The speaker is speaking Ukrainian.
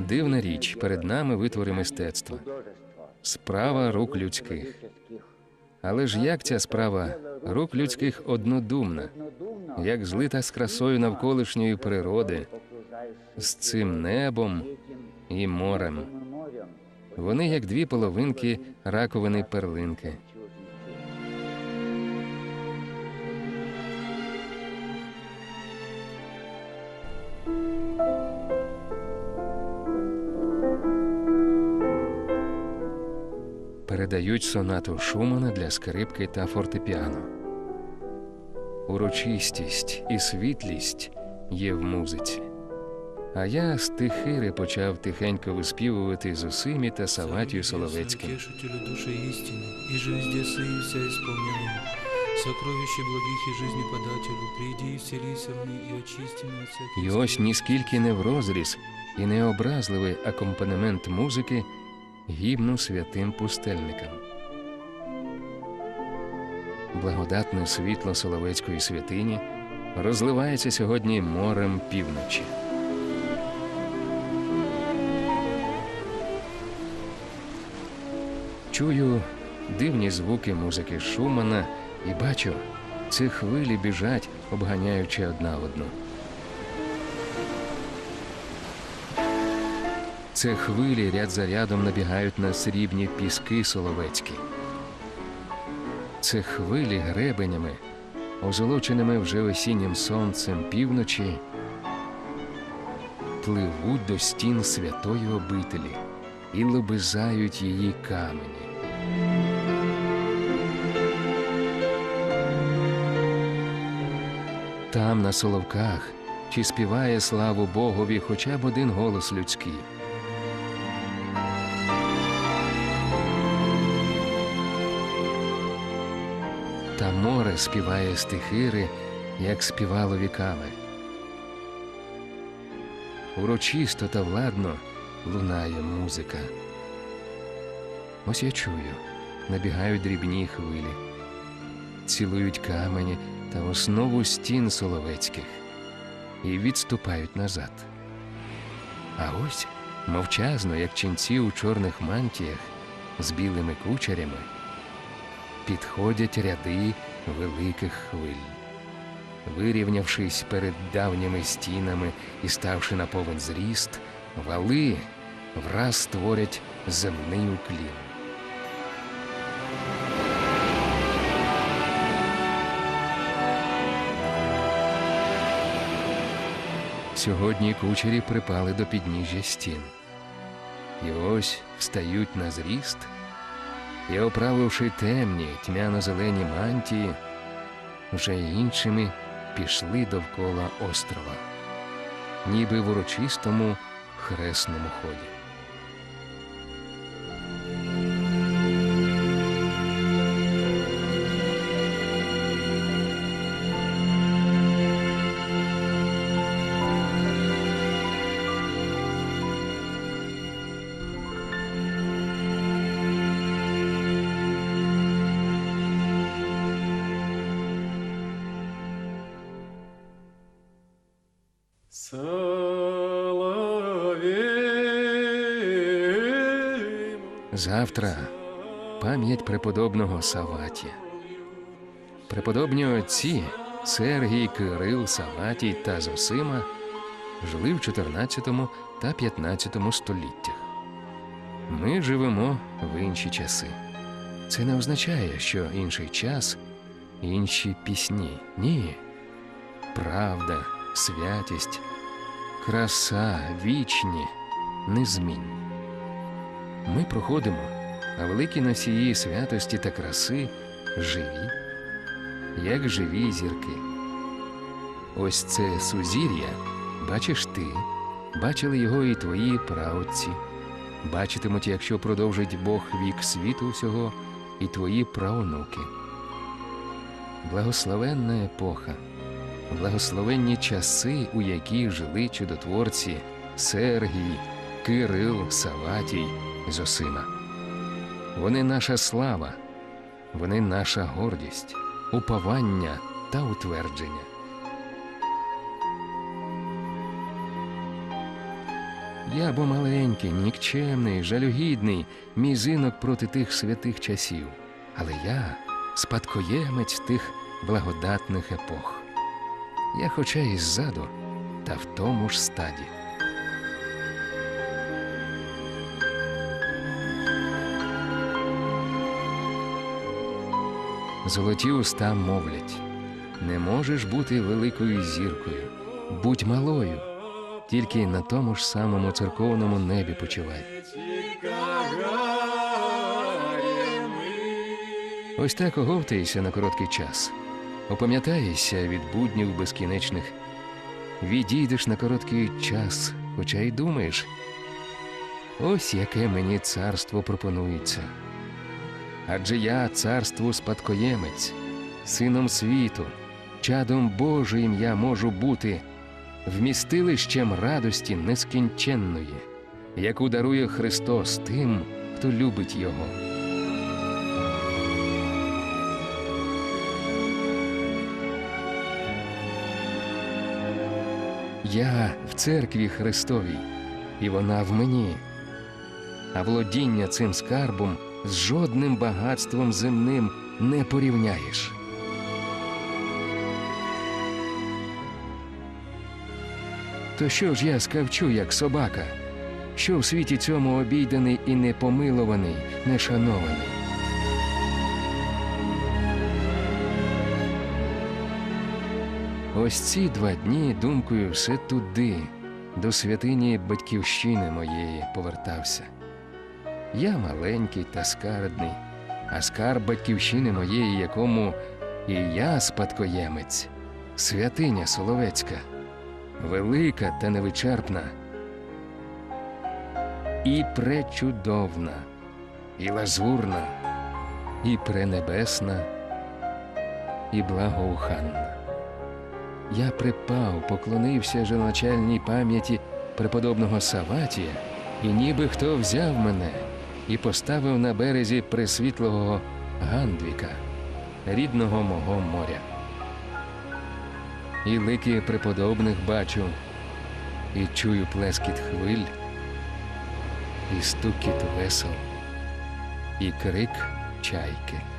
Дивна річ, перед нами витвори мистецтва, справа рук людських. Але ж як ця справа рук людських однодумна, як злита з красою навколишньої природи, з цим небом і морем. Вони як дві половинки раковини перлинки. Передають сонату Шумана для скрипки та фортепіано. Урочистість і світлість є в музиці. А я з тихири почав тихенько виспівувати з Усимі та Саватію Соловецьким. І ось ніскільки не в розріз і не образливий акомпанемент музики гімну святим пустельникам. Благодатне світло Соловецької святині розливається сьогодні морем півночі. Чую дивні звуки музики Шумана і бачу, ці хвилі біжать, обганяючи одна одну. Це хвилі ряд за рядом набігають на срібні піски соловецькі. Це хвилі гребенями, озолоченими вже осіннім сонцем півночі, пливуть до стін святої обителі і лобизають її камені. Там, на соловках, чи співає славу Богові хоча б один голос людський. Та море співає стихири, як співало віками. Урочисто та владно лунає музика. Ось я чую, набігають дрібні хвилі, цілують камені та основу стін соловецьких і відступають назад. А ось мовчазно, як ченці у чорних мантіях з білими кучерями, підходять ряди великих хвиль. Вирівнявшись перед давніми стінами і ставши на повен зріст, вали враз створять земний уклін. Сьогодні кучері припали до підніжжя стін. І ось встають на зріст і, оправивши темні тьмяно-зелені мантії, вже іншими пішли довкола острова, ніби в урочистому хресному ході. Завтра пам'ять преподобного Саватія. Преподобні отці Сергій, Кирил, Саватій та Зосима жили в 14 та 15 століттях. Ми живемо в інші часи. Це не означає, що інший час, інші пісні. Ні. Правда, святість, краса вічні, незмінні. Ми проходимо, а великі носії святості та краси живі, як живі зірки. Ось це сузір'я, бачиш ти, бачили його і твої праотці. Бачитимуть, якщо продовжить Бог вік світу всього, і твої праонуки. Благословенна епоха, благословенні часи, у які жили чудотворці Сергій, Кирил, Саватій, Зосима. Вони наша слава, вони наша гордість, уповання та утвердження. Я бо маленький, нікчемний, жалюгідний, мізинок проти тих святих часів. Але я спадкоємець тих благодатних епох. Я хоча і ззаду, та в тому ж стаді. Золоті уста мовлять: не можеш бути великою зіркою, будь малою, тільки на тому ж самому церковному небі почивай. Ось так оговтаєшся на короткий час, опам'ятаєшся від буднів безкінечних, відійдеш на короткий час, хоча й думаєш, ось яке мені царство пропонується. Адже я царству спадкоємець, сином світу, чадом Божиїм я можу бути, вмістилищем радості нескінченної, яку дарує Христос тим, хто любить Його. Я в церкві Христовій, і вона в мені. А володіння цим скарбом з жодним багатством земним не порівняєш. То що ж я скавчу, як собака, що в світі цьому обійдений і непомилований, нешанований? Ось ці два дні думкою все туди, до святині батьківщини моєї повертався. Я маленький та скарбний, а скарб батьківщини моєї, якому і я спадкоємець, святиня Соловецька, велика та невичерпна, і пречудовна, і лазурна, і пренебесна, і благоуханна. Я припав, поклонився женоначальній пам'яті преподобного Саватія, і ніби хто взяв мене і поставив на березі присвітлого Гандвіка, рідного мого моря. І лики преподобних бачу, і чую плескіт хвиль, і стукіт весел, і крик чайки.